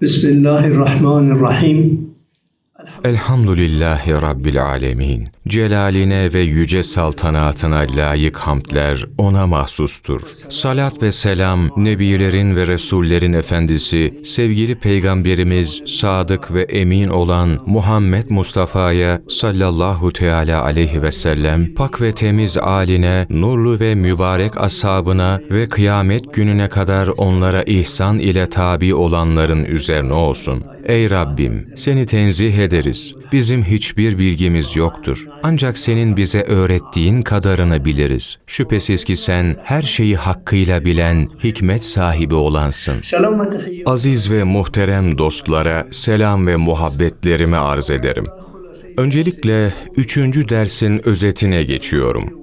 Bismillahirrahmanirrahim. Elhamdülillahi Rabbil Alemin. Celaline ve yüce saltanatına layık hamdler ona mahsustur. Salat ve selam, Nebilerin ve Resullerin Efendisi, sevgili Peygamberimiz, sadık ve emin olan Muhammed Mustafa'ya sallallahu teala aleyhi ve sellem, pak ve temiz aline, nurlu ve mübarek ashabına ve kıyamet gününe kadar onlara ihsan ile tabi olanların üzerine olsun. Ey Rabbim, seni tenzih ederiz. Bizim hiçbir bilgimiz yoktur. Ancak senin bize öğrettiğin kadarını biliriz. Şüphesiz ki sen her şeyi hakkıyla bilen, hikmet sahibi olansın. Aziz ve muhterem dostlara selam ve muhabbetlerimi arz ederim. Öncelikle üçüncü dersin özetine geçiyorum.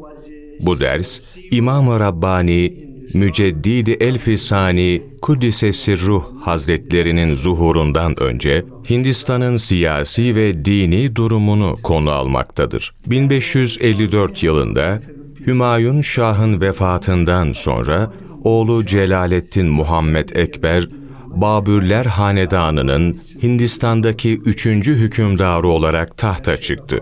Bu ders, İmam-ı Rabbani, Müceddidi Elfisani Kuddise Sirruh Hazretlerinin zuhurundan önce Hindistan'ın siyasi ve dini durumunu konu almaktadır. 1554 yılında Hümayun Şah'ın vefatından sonra oğlu Celaleddin Muhammed Ekber, Babürler Hanedanı'nın Hindistan'daki üçüncü hükümdarı olarak tahta çıktı.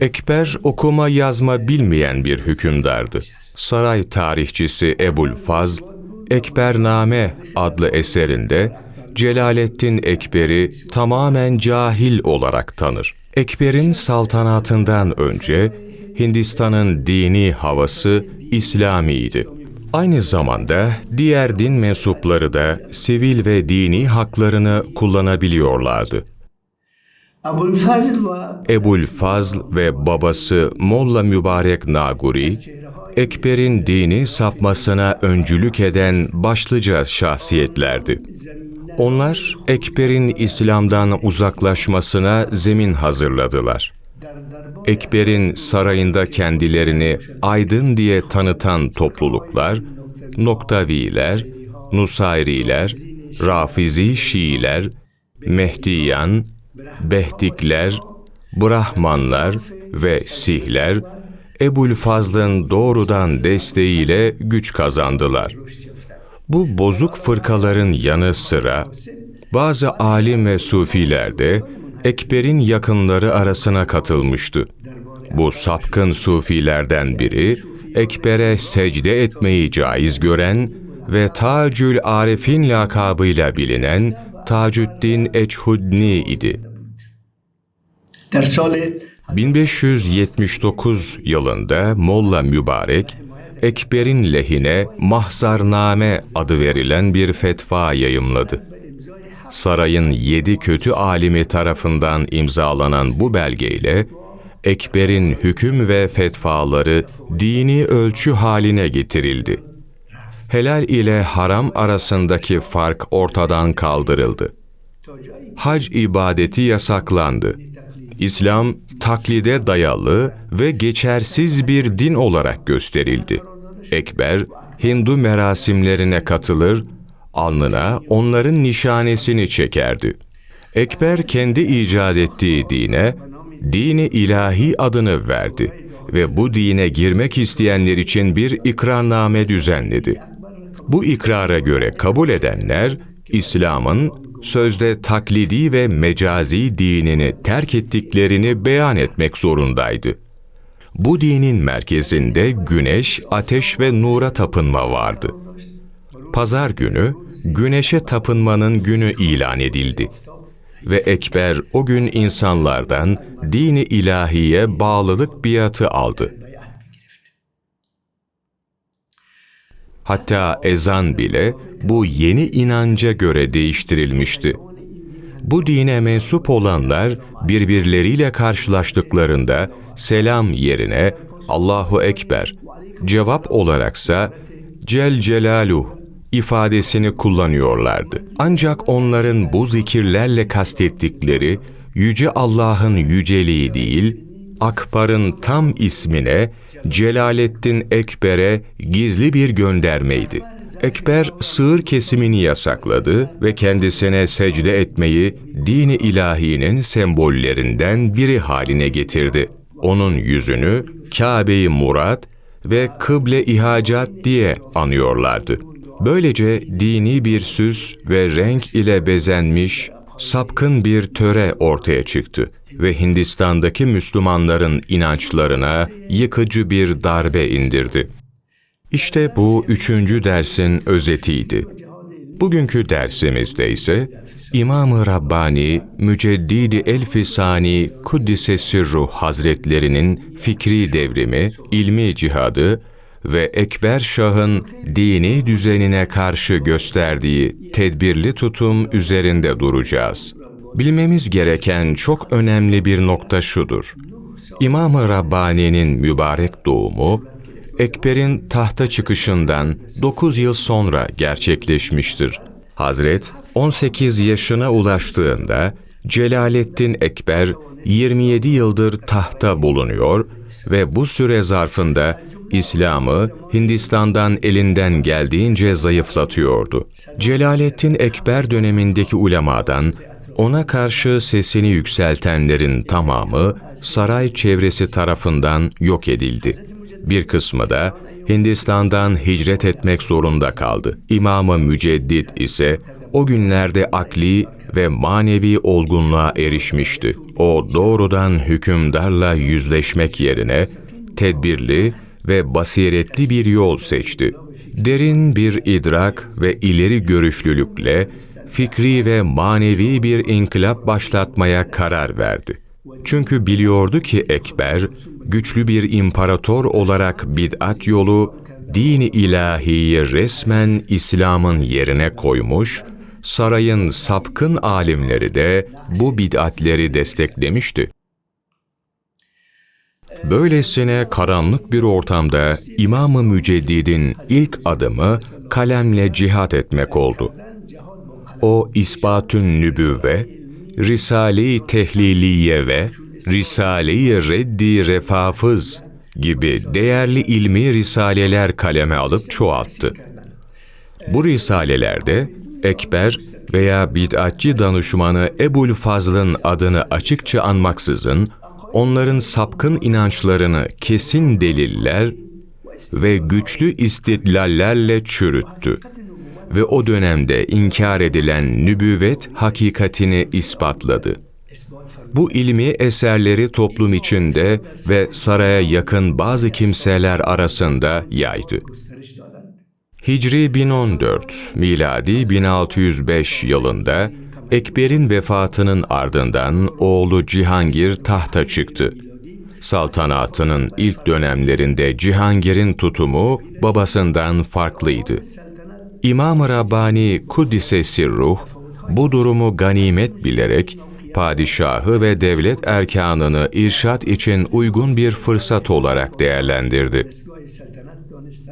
Ekber okuma yazma bilmeyen bir hükümdardı. Saray tarihçisi Ebul Fazl, Ekbername adlı eserinde Celaleddin Ekber'i tamamen cahil olarak tanır. Ekber'in saltanatından önce Hindistan'ın dini havası İslamiydi. Aynı zamanda diğer din mensupları da sivil ve dini haklarını kullanabiliyorlardı. Ebul Fazl ve babası Molla Mübarek Naguri, Ekber'in dini sapmasına öncülük eden başlıca şahsiyetlerdi. Onlar Ekber'in İslam'dan uzaklaşmasına zemin hazırladılar. Ekber'in sarayında kendilerini aydın diye tanıtan topluluklar, Noktaviler, Nusayriler, Rafizi Şiiler, Mehdiyan, Behdikler, Brahmanlar ve Sihler, Ebu'l-Fazl'ın doğrudan desteğiyle güç kazandılar. Bu bozuk fırkaların yanı sıra bazı alim ve sufiler de Ekber'in yakınları arasına katılmıştı. Bu sapkın sufilerden biri Ekber'e secde etmeyi caiz gören ve Tacül Arif'in lakabıyla bilinen Tacuddin Eçhudni idi. Der 1579 yılında Molla Mübarek, Ekber'in lehine Mahzarname adı verilen bir fetva yayımladı. Sarayın yedi kötü alimi tarafından imzalanan bu belgeyle, Ekber'in hüküm ve fetvaları dini ölçü haline getirildi. Helal ile haram arasındaki fark ortadan kaldırıldı. Hac ibadeti yasaklandı. İslam taklide dayalı ve geçersiz bir din olarak gösterildi. Ekber, Hindu merasimlerine katılır, alnına onların nişanesini çekerdi. Ekber kendi icat ettiği dine, dini ilahi adını verdi ve bu dine girmek isteyenler için bir ikrarname düzenledi. Bu ikrara göre kabul edenler, İslam'ın sözde taklidi ve mecazi dinini terk ettiklerini beyan etmek zorundaydı. Bu dinin merkezinde güneş, ateş ve nura tapınma vardı. Pazar günü güneşe tapınmanın günü ilan edildi ve Ekber o gün insanlardan dini ilahiye bağlılık biatı aldı. Hatta ezan bile bu yeni inanca göre değiştirilmişti. Bu dine mensup olanlar birbirleriyle karşılaştıklarında selam yerine Allahu Ekber, cevap olaraksa Cel Celaluh ifadesini kullanıyorlardı. Ancak onların bu zikirlerle kastettikleri Yüce Allah'ın yüceliği değil, Akbar'ın tam ismine Celaleddin Ekber'e gizli bir göndermeydi. Ekber sığır kesimini yasakladı ve kendisine secde etmeyi dini ilahinin sembollerinden biri haline getirdi. Onun yüzünü Kabe-i Murat ve Kıble İhacat diye anıyorlardı. Böylece dini bir süs ve renk ile bezenmiş sapkın bir töre ortaya çıktı ve Hindistan'daki Müslümanların inançlarına yıkıcı bir darbe indirdi. İşte bu üçüncü dersin özetiydi. Bugünkü dersimizde ise İmam-ı Rabbani Müceddidi Elfisani Kuddise Sirruh Hazretlerinin fikri devrimi, ilmi cihadı ve Ekber Şah'ın dini düzenine karşı gösterdiği tedbirli tutum üzerinde duracağız. Bilmemiz gereken çok önemli bir nokta şudur. İmam-ı Rabbani'nin mübarek doğumu, Ekber'in tahta çıkışından 9 yıl sonra gerçekleşmiştir. Hazret 18 yaşına ulaştığında Celaleddin Ekber 27 yıldır tahta bulunuyor ve bu süre zarfında İslam'ı Hindistan'dan elinden geldiğince zayıflatıyordu. Celaleddin Ekber dönemindeki ulemadan ona karşı sesini yükseltenlerin tamamı saray çevresi tarafından yok edildi. Bir kısmı da Hindistan'dan hicret etmek zorunda kaldı. İmam-ı Müceddit ise o günlerde akli ve manevi olgunluğa erişmişti. O doğrudan hükümdarla yüzleşmek yerine tedbirli ve basiretli bir yol seçti. Derin bir idrak ve ileri görüşlülükle fikri ve manevi bir inkılap başlatmaya karar verdi. Çünkü biliyordu ki Ekber, güçlü bir imparator olarak bid'at yolu, dini ilahiyi resmen İslam'ın yerine koymuş, sarayın sapkın alimleri de bu bid'atleri desteklemişti. Böylesine karanlık bir ortamda İmam-ı Müceddid'in ilk adımı kalemle cihat etmek oldu. O İspatün Nübüvve, Risale-i Tehliliye ve Risale-i Reddi Refafız gibi değerli ilmi risaleler kaleme alıp çoğalttı. Bu risalelerde Ekber veya bid'atçı danışmanı Ebul Fazl'ın adını açıkça anmaksızın onların sapkın inançlarını kesin deliller ve güçlü istidlallerle çürüttü ve o dönemde inkar edilen nübüvvet hakikatini ispatladı. Bu ilmi eserleri toplum içinde ve saraya yakın bazı kimseler arasında yaydı. Hicri 1014, miladi 1605 yılında Ekber'in vefatının ardından oğlu Cihangir tahta çıktı. Saltanatının ilk dönemlerinde Cihangir'in tutumu babasından farklıydı. İmam-ı Rabbani Kuddise Sirruh, bu durumu ganimet bilerek, padişahı ve devlet erkanını irşat için uygun bir fırsat olarak değerlendirdi.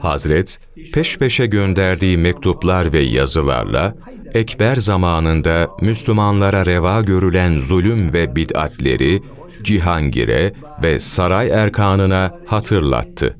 Hazret, peş peşe gönderdiği mektuplar ve yazılarla, Ekber zamanında Müslümanlara reva görülen zulüm ve bid'atleri Cihangir'e ve saray erkanına hatırlattı.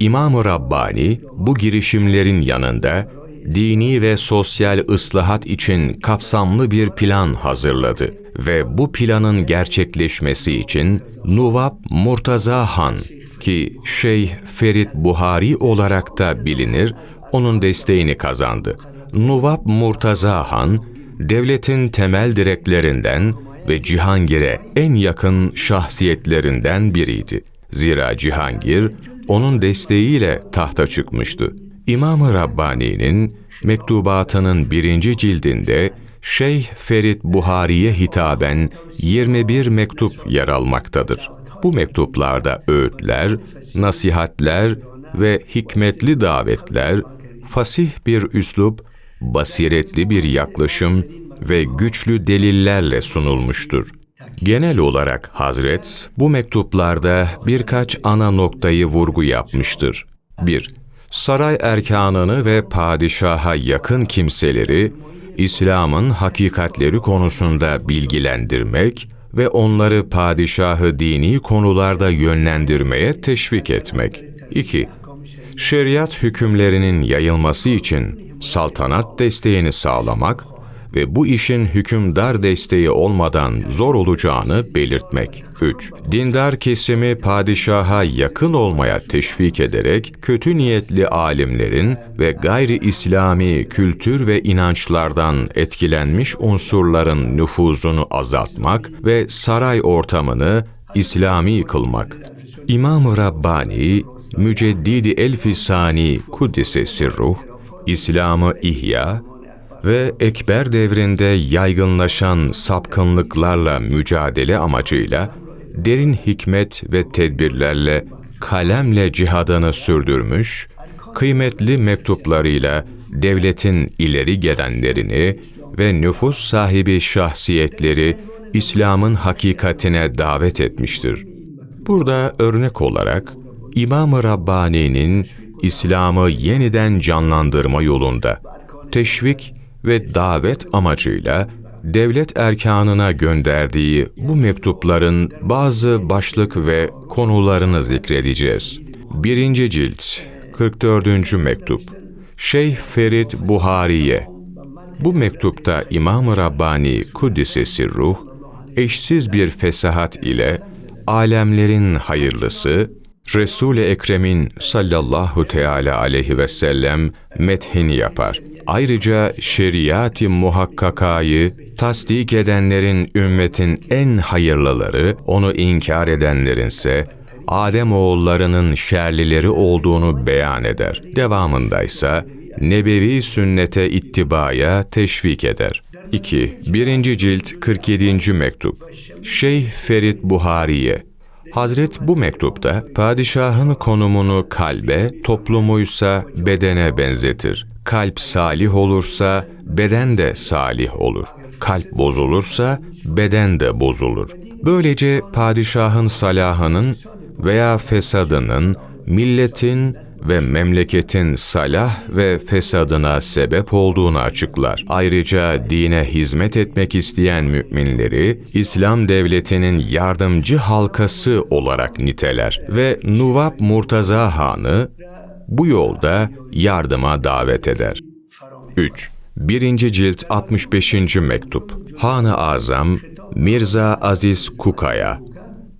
İmam-ı Rabbani bu girişimlerin yanında dini ve sosyal ıslahat için kapsamlı bir plan hazırladı ve bu planın gerçekleşmesi için Nuvab Murtaza Han ki Şeyh Ferit Buhari olarak da bilinir, onun desteğini kazandı. Nuvab Murtaza Han, devletin temel direklerinden ve Cihangir'e en yakın şahsiyetlerinden biriydi. Zira Cihangir, onun desteğiyle tahta çıkmıştı. İmam-ı Rabbani'nin mektubatının birinci cildinde Şeyh Ferit Buhari'ye hitaben 21 mektup yer almaktadır. Bu mektuplarda öğütler, nasihatler ve hikmetli davetler, fasih bir üslup, basiretli bir yaklaşım ve güçlü delillerle sunulmuştur. Genel olarak Hazret bu mektuplarda birkaç ana noktayı vurgu yapmıştır. 1. Saray erkanını ve padişaha yakın kimseleri İslam'ın hakikatleri konusunda bilgilendirmek ve onları padişahı dini konularda yönlendirmeye teşvik etmek. 2. Şeriat hükümlerinin yayılması için saltanat desteğini sağlamak ve bu işin hükümdar desteği olmadan zor olacağını belirtmek. 3. Dindar kesimi padişaha yakın olmaya teşvik ederek kötü niyetli alimlerin ve gayri İslami kültür ve inançlardan etkilenmiş unsurların nüfuzunu azaltmak ve saray ortamını İslami kılmak. İmam-ı Rabbani, Müceddidi Elfisani Kuddise Sirruh, İslam'ı ihya ve Ekber devrinde yaygınlaşan sapkınlıklarla mücadele amacıyla derin hikmet ve tedbirlerle kalemle cihadını sürdürmüş, kıymetli mektuplarıyla devletin ileri gelenlerini ve nüfus sahibi şahsiyetleri İslam'ın hakikatine davet etmiştir. Burada örnek olarak İmam-ı Rabbani'nin İslam'ı yeniden canlandırma yolunda teşvik ve davet amacıyla devlet erkanına gönderdiği bu mektupların bazı başlık ve konularını zikredeceğiz. Birinci cilt 44. mektup Şeyh Ferit Buhari'ye Bu mektupta İmam-ı Rabbani Kuddisesi Ruh, eşsiz bir fesahat ile alemlerin hayırlısı, Resul-i Ekrem'in sallallahu teala aleyhi ve sellem methini yapar. Ayrıca şeriat-i muhakkakayı tasdik edenlerin ümmetin en hayırlıları, onu inkar edenlerinse Adem oğullarının şerlileri olduğunu beyan eder. Devamındaysa nebevi sünnete ittibaya teşvik eder. 2. 1. cilt 47. mektup Şeyh Ferit Buhari'ye Hazret bu mektupta padişahın konumunu kalbe, toplumuysa bedene benzetir. Kalp salih olursa beden de salih olur. Kalp bozulursa beden de bozulur. Böylece padişahın salahının veya fesadının milletin ve memleketin salah ve fesadına sebep olduğunu açıklar. Ayrıca dine hizmet etmek isteyen müminleri İslam devletinin yardımcı halkası olarak niteler ve Nuvab Murtaza Han'ı bu yolda yardıma davet eder. 3. 1. cilt 65. mektup Han-ı Azam Mirza Aziz Kuka'ya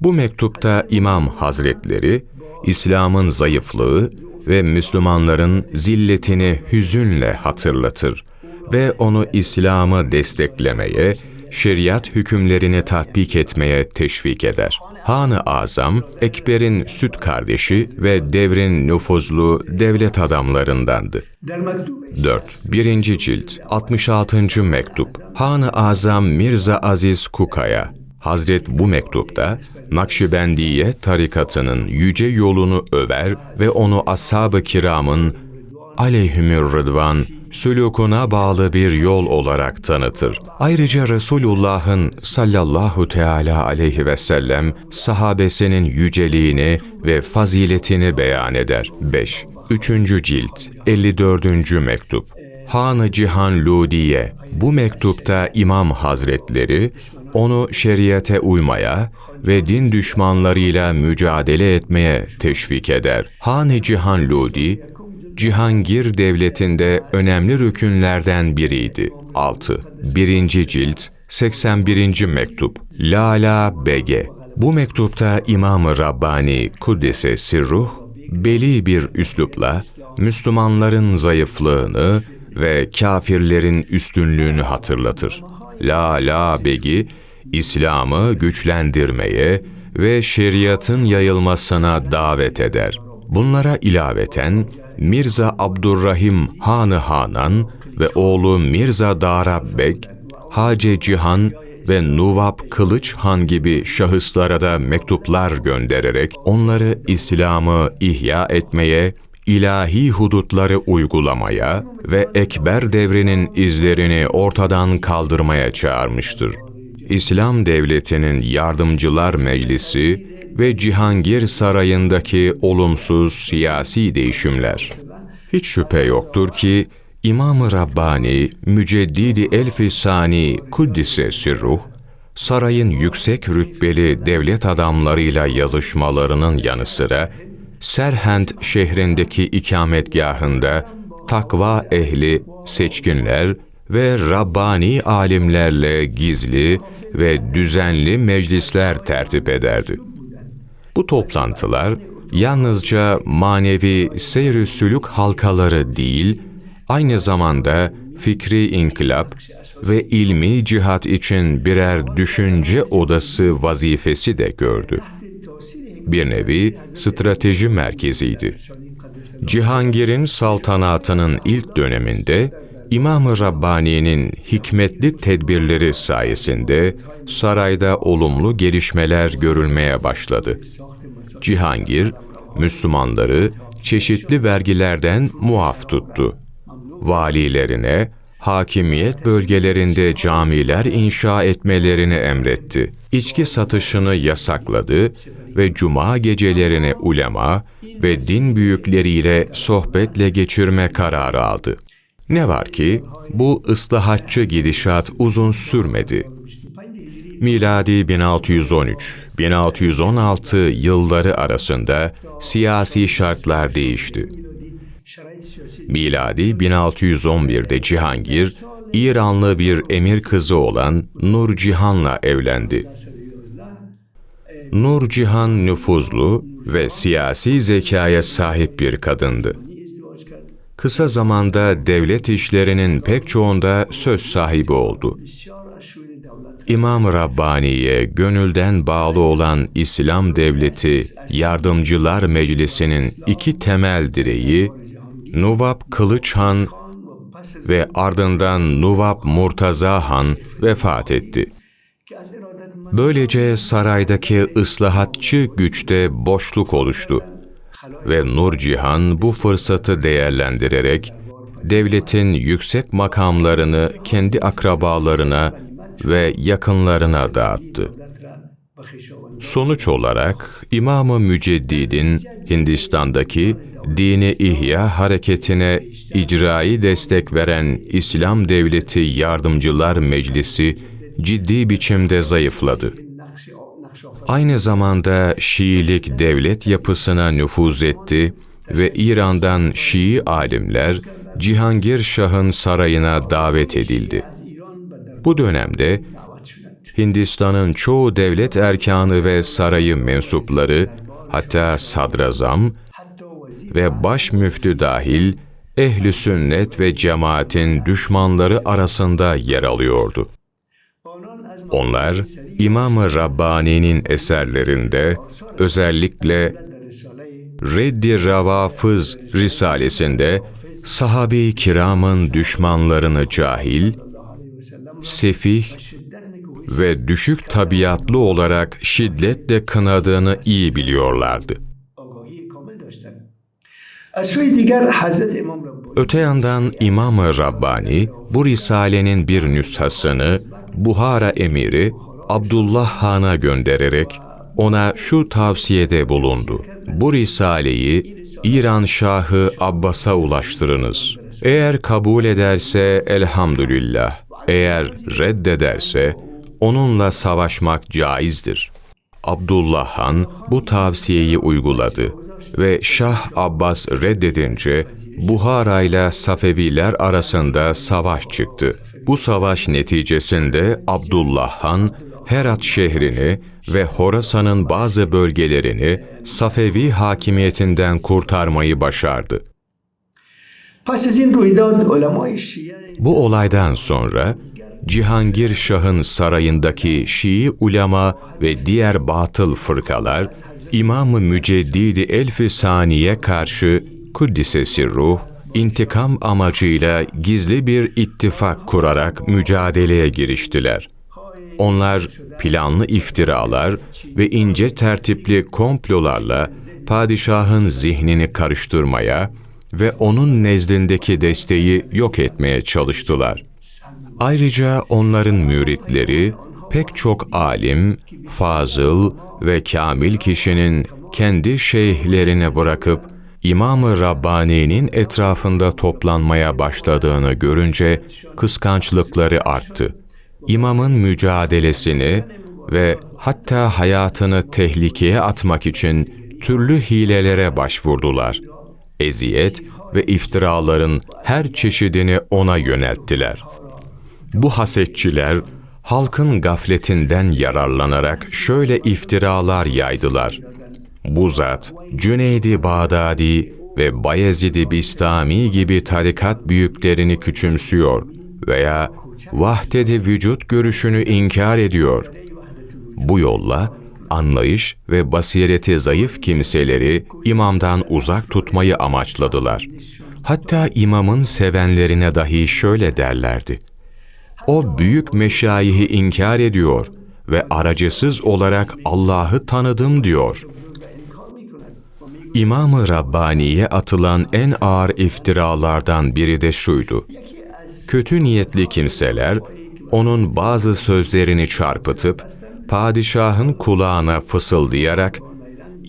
Bu mektupta İmam Hazretleri İslam'ın zayıflığı ve Müslümanların zilletini hüzünle hatırlatır ve onu İslam'ı desteklemeye, şeriat hükümlerini tatbik etmeye teşvik eder. Han-ı Azam, Ekber'in süt kardeşi ve devrin nüfuzlu devlet adamlarındandı. 4. 1. cilt 66. mektup Han-ı Azam Mirza Aziz Kuka'ya Hazret bu mektupta Nakşibendiye tarikatının yüce yolunu över ve onu ashab-ı kiramın aleyhümür rıdvan sülukuna bağlı bir yol olarak tanıtır. Ayrıca Resulullah'ın sallallahu teala aleyhi ve sellem sahabesinin yüceliğini ve faziletini beyan eder. 5. 3. cilt 54. mektup Han-ı Cihan Ludiye bu mektupta İmam Hazretleri onu şeriate uymaya ve din düşmanlarıyla mücadele etmeye teşvik eder. Han-ı Cihan Ludi, Cihangir devletinde önemli rükünlerden biriydi. 6. 1. cilt 81. mektup Lala Bege Bu mektupta İmam-ı Rabbani Kuddese Sirruh, beli bir üslupla Müslümanların zayıflığını ve kafirlerin üstünlüğünü hatırlatır. La La Begi, İslam'ı güçlendirmeye ve şeriatın yayılmasına davet eder. Bunlara ilaveten Mirza Abdurrahim Hanı Hanan ve oğlu Mirza Darabbek, Hace Cihan ve Nuvab Kılıç Han gibi şahıslara da mektuplar göndererek onları İslam'ı ihya etmeye, ilahi hudutları uygulamaya ve Ekber devrinin izlerini ortadan kaldırmaya çağırmıştır. İslam Devleti'nin Yardımcılar Meclisi ve Cihangir Sarayı'ndaki olumsuz siyasi değişimler. Hiç şüphe yoktur ki İmam-ı Rabbani, Müceddidi Elfisani Kuddise Sirruh, sarayın yüksek rütbeli devlet adamlarıyla yazışmalarının yanı sıra Serhend şehrindeki ikametgahında takva ehli, seçkinler ve Rabbani alimlerle gizli ve düzenli meclisler tertip ederdi. Bu toplantılar yalnızca manevi seyr sülük halkaları değil, aynı zamanda fikri inkılap ve ilmi cihat için birer düşünce odası vazifesi de gördü. Bir nevi strateji merkeziydi. Cihangir'in saltanatının ilk döneminde İmam-ı Rabbani'nin hikmetli tedbirleri sayesinde sarayda olumlu gelişmeler görülmeye başladı. Cihangir, Müslümanları çeşitli vergilerden muaf tuttu. Valilerine, hakimiyet bölgelerinde camiler inşa etmelerini emretti. İçki satışını yasakladı ve cuma gecelerini ulema ve din büyükleriyle sohbetle geçirme kararı aldı. Ne var ki bu ıslahatçı gidişat uzun sürmedi. Miladi 1613-1616 yılları arasında siyasi şartlar değişti. Miladi 1611'de Cihangir, İranlı bir emir kızı olan Nur Cihan'la evlendi. Nur Cihan nüfuzlu ve siyasi zekaya sahip bir kadındı. Kısa zamanda devlet işlerinin pek çoğunda söz sahibi oldu. İmam Rabbani'ye gönülden bağlı olan İslam Devleti Yardımcılar Meclisi'nin iki temel direği Nuvab Kılıç Han ve ardından Nuvab Murtaza Han vefat etti. Böylece saraydaki ıslahatçı güçte boşluk oluştu ve Nur Cihan bu fırsatı değerlendirerek devletin yüksek makamlarını kendi akrabalarına ve yakınlarına dağıttı. Sonuç olarak İmam-ı Müceddid'in Hindistan'daki dini ihya hareketine icrai destek veren İslam Devleti Yardımcılar Meclisi ciddi biçimde zayıfladı. Aynı zamanda Şiilik devlet yapısına nüfuz etti ve İran'dan Şii alimler Cihangir Şah'ın sarayına davet edildi. Bu dönemde Hindistan'ın çoğu devlet erkanı ve sarayı mensupları, hatta sadrazam ve baş müftü dahil ehli sünnet ve cemaatin düşmanları arasında yer alıyordu. Onlar İmam-ı Rabbani'nin eserlerinde özellikle Reddi Ravafız Risalesinde sahabe-i kiramın düşmanlarını cahil, sefih ve düşük tabiatlı olarak şiddetle kınadığını iyi biliyorlardı. Öte yandan İmam-ı Rabbani bu risalenin bir nüshasını Buhara emiri Abdullah Han'a göndererek ona şu tavsiyede bulundu. Bu risaleyi İran Şahı Abbas'a ulaştırınız. Eğer kabul ederse elhamdülillah, eğer reddederse onunla savaşmak caizdir. Abdullah Han bu tavsiyeyi uyguladı ve Şah Abbas reddedince Buhara ile Safeviler arasında savaş çıktı. Bu savaş neticesinde Abdullah Han Herat şehrini ve Horasan'ın bazı bölgelerini Safevi hakimiyetinden kurtarmayı başardı. Bu olaydan sonra Cihangir Şah'ın sarayındaki Şii ulema ve diğer batıl fırkalar İmam-ı Müceddidi Elfi Saniye karşı Kuddisesi Ruh, intikam amacıyla gizli bir ittifak kurarak mücadeleye giriştiler. Onlar planlı iftiralar ve ince tertipli komplolarla padişahın zihnini karıştırmaya ve onun nezdindeki desteği yok etmeye çalıştılar. Ayrıca onların müritleri pek çok alim, fazıl ve kamil kişinin kendi şeyhlerine bırakıp İmam-ı Rabbani'nin etrafında toplanmaya başladığını görünce kıskançlıkları arttı. İmamın mücadelesini ve hatta hayatını tehlikeye atmak için türlü hilelere başvurdular. Eziyet ve iftiraların her çeşidini ona yönelttiler. Bu hasetçiler halkın gafletinden yararlanarak şöyle iftiralar yaydılar. Bu zat Cüneydi Bağdadi ve Bayezid-i Bistami gibi tarikat büyüklerini küçümsüyor veya vahdedi vücut görüşünü inkar ediyor. Bu yolla anlayış ve basireti zayıf kimseleri imamdan uzak tutmayı amaçladılar. Hatta imamın sevenlerine dahi şöyle derlerdi. O büyük meşayihi inkar ediyor ve aracısız olarak Allah'ı tanıdım diyor. İmam-ı Rabbani'ye atılan en ağır iftiralardan biri de şuydu. Kötü niyetli kimseler onun bazı sözlerini çarpıtıp padişahın kulağına fısıldayarak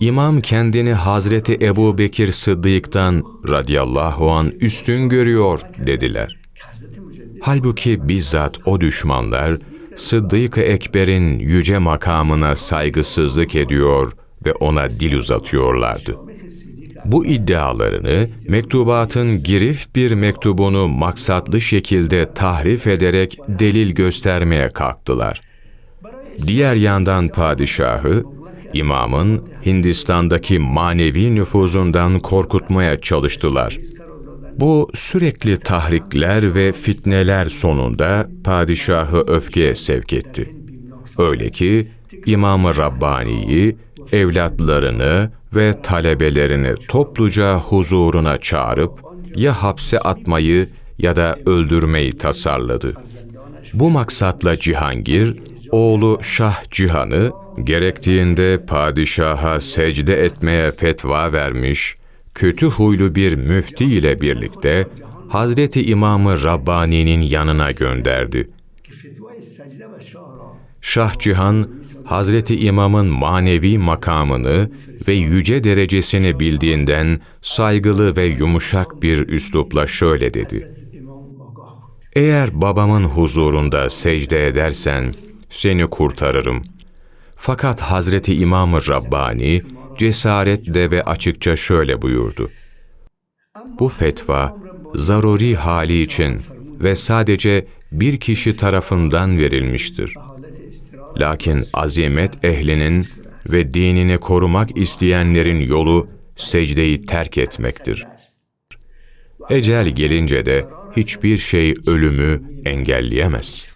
İmam kendini Hazreti Ebu Bekir Sıddık'tan radıyallahu an üstün görüyor dediler. Halbuki bizzat o düşmanlar Sıddık-ı Ekber'in yüce makamına saygısızlık ediyor ve ona dil uzatıyorlardı. Bu iddialarını mektubatın girif bir mektubunu maksatlı şekilde tahrif ederek delil göstermeye kalktılar. Diğer yandan padişahı, imamın Hindistan'daki manevi nüfuzundan korkutmaya çalıştılar. Bu sürekli tahrikler ve fitneler sonunda padişahı öfkeye sevk etti. Öyle ki İmam-ı Rabbani'yi, evlatlarını ve talebelerini topluca huzuruna çağırıp ya hapse atmayı ya da öldürmeyi tasarladı. Bu maksatla Cihangir, oğlu Şah Cihan'ı gerektiğinde padişaha secde etmeye fetva vermiş, kötü huylu bir müfti ile birlikte Hazreti İmam-ı Rabbani'nin yanına gönderdi. Şah Cihan, Hazreti İmam'ın manevi makamını ve yüce derecesini bildiğinden saygılı ve yumuşak bir üslupla şöyle dedi. Eğer babamın huzurunda secde edersen seni kurtarırım. Fakat Hazreti İmam-ı Rabbani cesaretle ve açıkça şöyle buyurdu. Bu fetva zaruri hali için ve sadece bir kişi tarafından verilmiştir. Lakin azimet ehlinin ve dinini korumak isteyenlerin yolu secdeyi terk etmektir. Ecel gelince de hiçbir şey ölümü engelleyemez.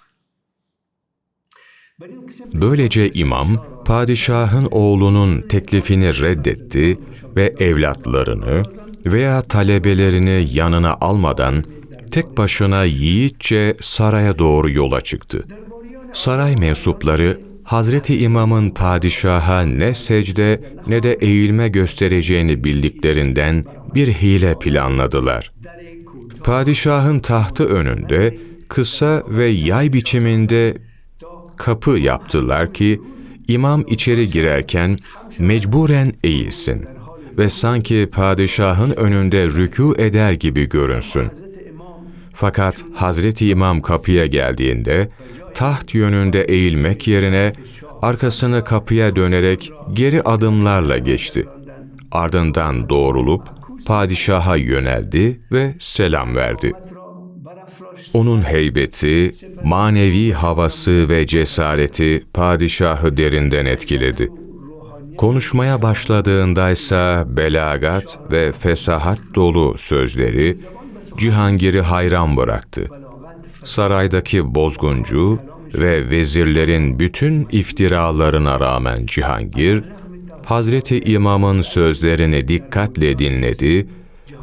Böylece imam, padişahın oğlunun teklifini reddetti ve evlatlarını veya talebelerini yanına almadan tek başına yiğitçe saraya doğru yola çıktı. Saray mensupları Hazreti İmam'ın padişaha ne secde ne de eğilme göstereceğini bildiklerinden bir hile planladılar. Padişahın tahtı önünde kısa ve yay biçiminde kapı yaptılar ki imam içeri girerken mecburen eğilsin ve sanki padişahın önünde rükû eder gibi görünsün. Fakat Hazreti İmam kapıya geldiğinde taht yönünde eğilmek yerine arkasını kapıya dönerek geri adımlarla geçti. Ardından doğrulup padişaha yöneldi ve selam verdi. Onun heybeti, manevi havası ve cesareti padişahı derinden etkiledi. Konuşmaya başladığında ise belagat ve fesahat dolu sözleri Cihangir'i hayran bıraktı. Saraydaki bozguncu ve vezirlerin bütün iftiralarına rağmen Cihangir, Hazreti İmam'ın sözlerini dikkatle dinledi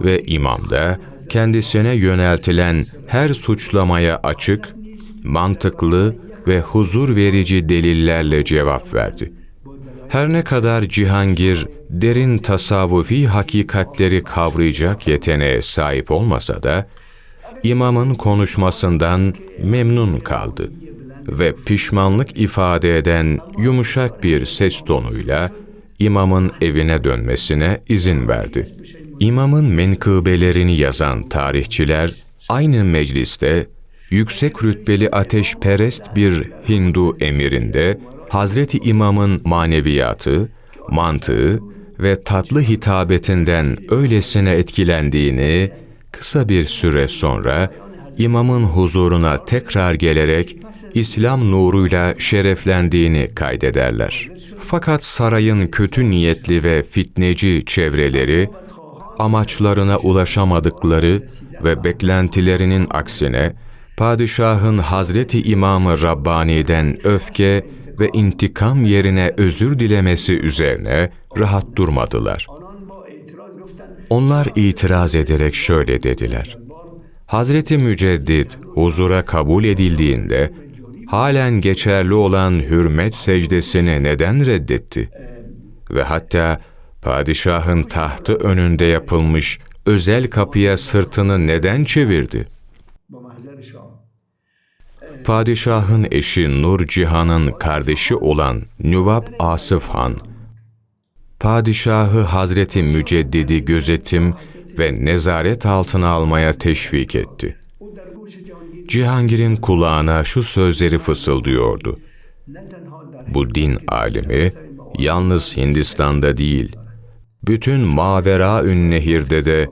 ve imam da kendisine yöneltilen her suçlamaya açık, mantıklı ve huzur verici delillerle cevap verdi. Her ne kadar Cihangir derin tasavvufi hakikatleri kavrayacak yeteneğe sahip olmasa da, imamın konuşmasından memnun kaldı ve pişmanlık ifade eden yumuşak bir ses tonuyla imamın evine dönmesine izin verdi. İmamın menkıbelerini yazan tarihçiler aynı mecliste yüksek rütbeli ateşperest bir Hindu emirinde Hazreti İmam'ın maneviyatı, mantığı ve tatlı hitabetinden öylesine etkilendiğini kısa bir süre sonra imamın huzuruna tekrar gelerek İslam nuruyla şereflendiğini kaydederler. Fakat sarayın kötü niyetli ve fitneci çevreleri amaçlarına ulaşamadıkları ve beklentilerinin aksine padişahın Hazreti İmam-ı Rabbani'den öfke ve intikam yerine özür dilemesi üzerine rahat durmadılar. Onlar itiraz ederek şöyle dediler. Hazreti Müceddit huzura kabul edildiğinde halen geçerli olan hürmet secdesini neden reddetti? Ve hatta padişahın tahtı önünde yapılmış özel kapıya sırtını neden çevirdi? Padişahın eşi Nur Cihan'ın kardeşi olan Nüvab Asıf Han, padişahı Hazreti Müceddid'i gözetim ve nezaret altına almaya teşvik etti. Cihangir'in kulağına şu sözleri fısıldıyordu. Bu din alimi yalnız Hindistan'da değil, bütün mavera ünnehirde de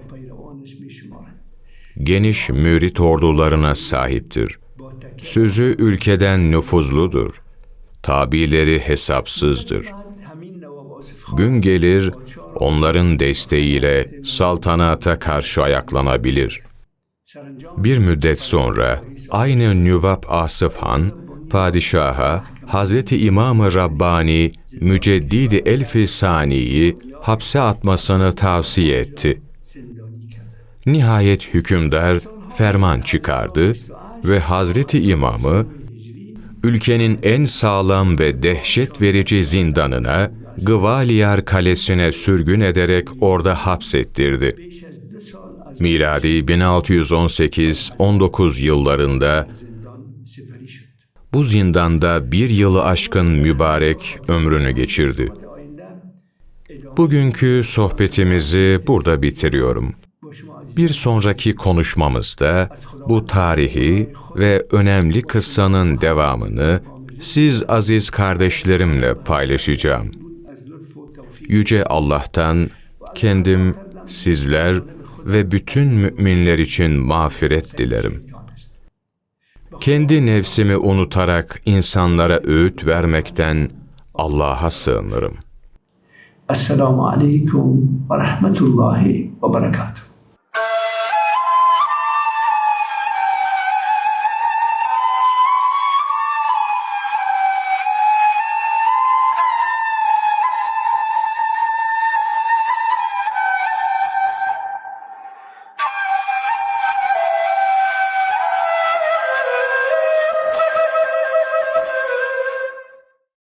geniş mürit ordularına sahiptir. Sözü ülkeden nüfuzludur. Tabileri hesapsızdır.'' gün gelir onların desteğiyle saltanata karşı ayaklanabilir. Bir müddet sonra aynı Nüvab Asıf Han, padişaha Hazreti İmam-ı Rabbani Müceddidi Elfi Sani'yi hapse atmasını tavsiye etti. Nihayet hükümdar ferman çıkardı ve Hazreti İmam'ı ülkenin en sağlam ve dehşet verici zindanına Gvaliyar Kalesi'ne sürgün ederek orada hapsettirdi. Miladi 1618-19 yıllarında bu zindanda bir yılı aşkın mübarek ömrünü geçirdi. Bugünkü sohbetimizi burada bitiriyorum. Bir sonraki konuşmamızda bu tarihi ve önemli kıssanın devamını siz aziz kardeşlerimle paylaşacağım. Yüce Allah'tan kendim, sizler ve bütün müminler için mağfiret dilerim. Kendi nefsimi unutarak insanlara öğüt vermekten Allah'a sığınırım. Esselamu Aleyküm ve Rahmetullahi ve Berekatuhu.